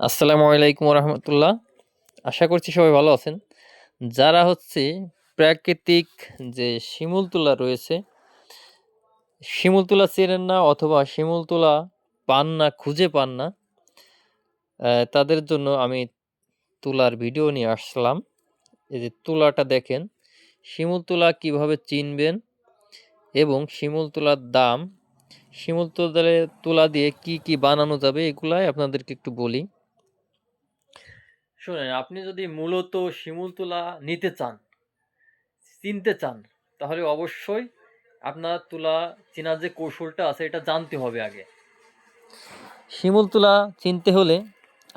আসসালামু আলাইকুম রহমতুল্লাহ আশা করছি সবাই ভালো আছেন। যারা হচ্ছে প্রাকৃতিক যে শিমুল তুলা রয়েছে, শিমুল তুলা চেনেন না অথবা শিমুল তুলা পান না, খুঁজে পান না তাদের জন্য আমি তুলার ভিডিও নিয়ে আসলাম। এই যে তুলাটা দেখেন, শিমুল তুলা কীভাবে চিনবেন এবং শিমুল তুলার দাম, শিমুল তুলা তুলা দিয়ে কি কি বানানো যাবে এগুলাই আপনাদেরকে একটু বলি। শুনেন, আপনি যদি মূলত শিমুল তুলা নিতে চান, চিনতে চান, তাহলে অবশ্যই আপনার তুলা চেনার যে কৌশলটা আছে, এটা জানতে হবে আগে। শিমুল তুলা চিনতে হলে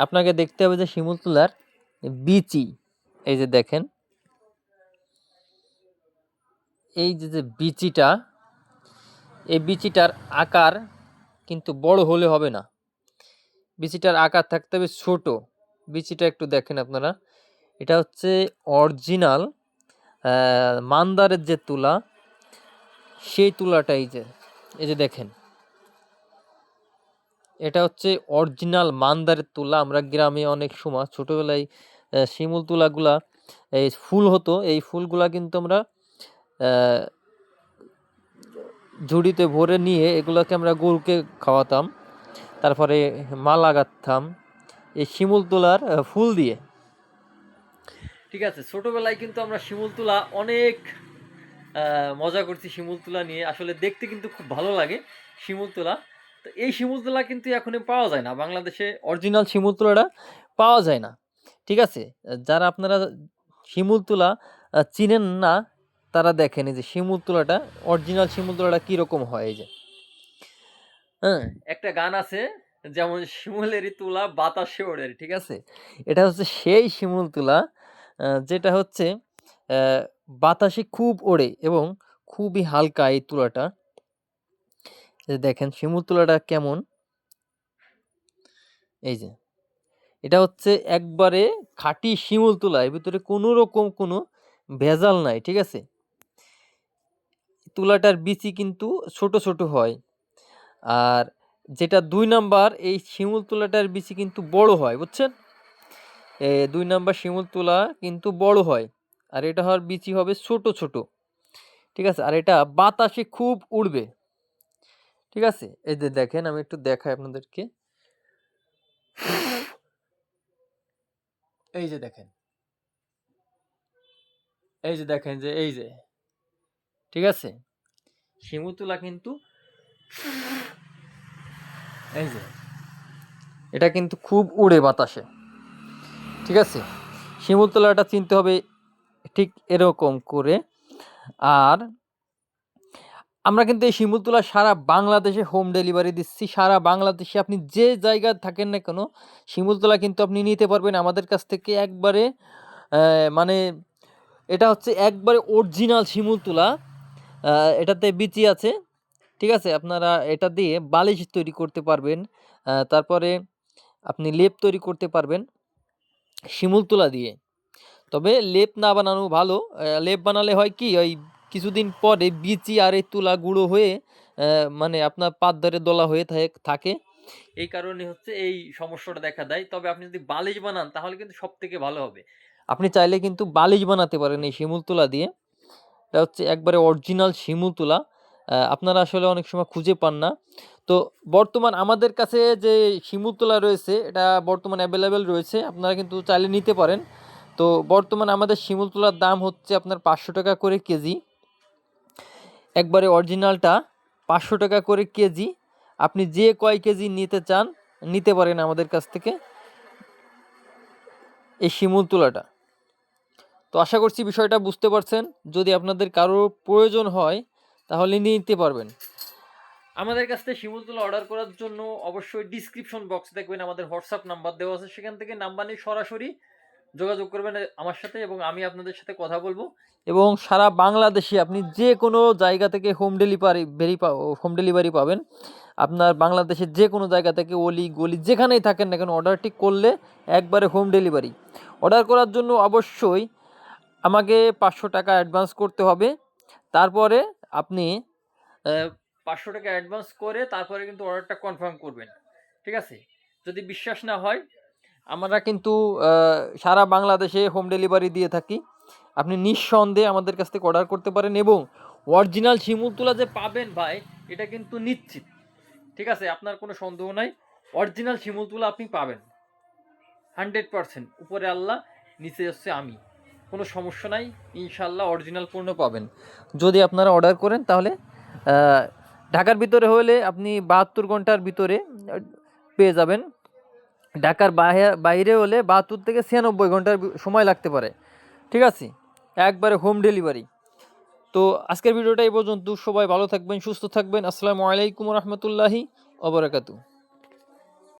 আপনাকে দেখতে হবে যে শিমুল তুলার বিচি, এই যে দেখেন। এই যে যে বিচিটা, এই বিচিটার আকার কিন্তু বড় হলে হবে না। বিচিটার আকার থাকতে হবে ছোট। বিচিটা একটু দেখেন আপনারা। এটা হচ্ছে অরিজিনাল মান্দারের যে তুলা, সেই তুলাটা এই যে এই যে দেখেন। এটা হচ্ছে অরিজিনাল মান্দারের তুলা। আমরা গ্রামে অনেক সময়, ছোটোবেলায় শিমুল তুলাগুলা, এই ফুল হতো। এই ফুলগুলা কিন্তু আমরা ঝুড়িতে ভরে নিয়ে এগুলোকে আমরা গরুকে খাওয়াতাম। তারপরে মালা গাঁথতাম। এই শিমুল তুলার ফুল দিয়ে। ঠিক আছে ছোটবেলায় কিন্তু আমরা শিমুল তুলা অনেক মজা করছি শিমুল তুলা নিয়ে। আসলে দেখতে কিন্তু খুব ভালো লাগে শিমুল তুলা। তো এই শিমুল তুলা কিন্তু এখন পাওয়া যায় না। বাংলাদেশে অরিজিনাল শিমুল তুলাটা পাওয়া যায় না। ঠিক আছে? যারা আপনারা শিমুল তুলা চিনেন না তারা দেখেন যে শিমুল তুলাটা অরিজিনাল শিমুল তুলাটা কীরকম হয় এই যে। হ্যাঁ? একটা গান আছে যেমন শিমুলেরই তুলা বাতাসে ওড়ে ঠিক আছে? এটা হচ্ছে সেই শিমুল তুলা যেটা হচ্ছে বাতাসে খুব ওড়ে এবং খুবই হালকা এই তুলাটা। দেখেন শিমুল তুলাটা কেমন? এই যে। এটা হচ্ছে একবারে খাঁটি শিমুল তুলা, এর ভিতরে কোনো রকম কোনো ভেজাল নাই, ঠিক আছে? তুলাটার বিচি কিন্তু ছোট ছোট হয়। আর যেটা দুই নাম্বার, এই শিমুল তুলাটার বিচি কিন্তু বড় হয়, বুঝছেন? এ, দুই নাম্বার শিমুল তুলা কিন্তু বড় হয়, আর এটা হওয়ার বিচি হবে ছোট ছোট, ঠিক আছে? আর এটা বাতাসে খুব উড়বে, ঠিক আছে? এই যে দেখেন, আমি একটু দেখাই আপনাদেরকে। এই যে দেখেন। এই যে দেখেন যে, এই যে, ঠিক আছে? শিমুল তুলা কিন্তু এই যে। এটা কিন্তু খুব উড়ে বাতাসে। ঠিক আছে? শিমুল তলাটা চিনতে হবে ঠিক এরকম করে। আর আমরা কিন্তু এই শিমুল তুলা সারা বাংলাদেশে হোম ডেলিভারি দিচ্ছি। সারা বাংলাদেশে আপনি যে জায়গায় থাকেন না কেন শিমুল তুলা কিন্তু আপনি নিতে পারবেন আমাদের কাছ থেকে একবারে মানে এটা হচ্ছে একবারে অরিজিনাল শিমুল তুলা। আহ, এটাতে বিচি আছে। ঠিক আছে? আপনারা এটা দিয়ে বালিশ তৈরি করতে পারবেন। তারপরে আপনি লেপ তৈরি করতে পারবেন শিমুল তুলা দিয়ে। তবে লেপ না বানানো ভালো। লেপ বানালে হয় কি? ওই কিছুদিন পরে বিচি আর এই তুলা গুঁড়ো হয়ে মানে আপনার পাত ধরে দোলা হয়ে থাকে এই কারণে হচ্ছে এই সমস্যাটা দেখা দেয়। তবে আপনি যদি বালিশ বানান, তাহলে কিন্তু সব থেকে ভালো হবে। আপনি চাইলে কিন্তু বালিশ বানাতে পারেন এই শিমুল তুলা দিয়ে। এটা হচ্ছে একবারে অরিজিনাল শিমুল তুলা। আপনারা আসলে অনেক সময় খুঁজে পান না। তো বর্তমান আমাদের কাছে যে শিমুল তুলা রয়েছে, এটা বর্তমান অ্যাভেলেবেল রয়েছে। আপনারা কিন্তু চাইলে নিতে পারেন। তো বর্তমান আমাদের শিমুল তুলার দাম হচ্ছে আপনার পাঁচশো টাকা করে কেজি। একবারে অরিজিনালটা পাঁচশো টাকা করে কেজি। আপনি যে কয় কেজি নিতে চান, নিতে পারেন আমাদের কাছ থেকে এই শিমুল তুলাটা তো আশা করছি বিষয়টা বুঝতে পারছেন। যদি আপনাদের কারোর প্রয়োজন হয় তাহলে নিতে পারবেন। আমাদের কাছ থেকে শিমুল তুলা অর্ডার করার জন্য অবশ্যই ডিসক্রিপশন বক্স দেখবেন, আমাদের হোয়াটসঅ্যাপ নাম্বার দেওয়া আছে। সেখান থেকে নাম্বার নিয়ে সরাসরি যোগাযোগ করবেন আমার সাথে এবং আমি আপনাদের সাথে কথা বলব। এবং সারা বাংলাদেশে আপনি যে কোনো জায়গা থেকে home delivery very home delivery পাবেন। আপনার বাংলাদেশের যে কোনো জায়গা থেকে অলি, গলি যেখানেই থাকেন না কেন অর্ডারটি করলে একবারে হোম ডেলিভারি অর্ডার করার জন্য অবশ্যই আমাকে পাঁচশো টাকা অ্যাডভান্স করতে হবে। তারপরে আপনি পাঁচশো টাকা অ্যাডভান্স করে তারপরে কিন্তু অর্ডারটা কনফার্ম করবেন, ঠিক আছে? যদি বিশ্বাস না হয়, আমরা কিন্তু সারা বাংলাদেশে হোম ডেলিভারি দিয়ে থাকি। আপনি নিঃসন্দেহে আমাদের কাছ থেকে অর্ডার করতে পারেন এবং অরিজিনাল শিমুল তুলা যে পাবেন ভাই, এটা কিন্তু নিশ্চিত, ঠিক আছে? আপনার কোনো সন্দেহ নাই অরিজিনাল শিমুল তুলা আপনি পাবেন। হান্ড্রেড পারসেন্ট উপরে আল্লাহ, নিচে হচ্ছে আমি। কোনো সমস্যা নাই ইনশাল্লাহ অরিজিনাল পণ্য পাবেন। যদি আপনারা অর্ডার করেন, তাহলে ঢাকার ভিতরে হলে আপনি বাহাত্তর ঘণ্টার ভিতরে পেয়ে যাবেন। ঢাকার বাইরে বাইরে হলে বাহাত্তর থেকে ছিয়ানব্বই ঘণ্টার সময় লাগতে পারে। ঠিক আছে? একবারে হোম ডেলিভারি তো আজকের ভিডিওটা এই পর্যন্ত। সবাই ভালো থাকবেন, সুস্থ থাকবেন। আসসালামু আলাইকুম রহমতুল্লাহি অবরাকাতু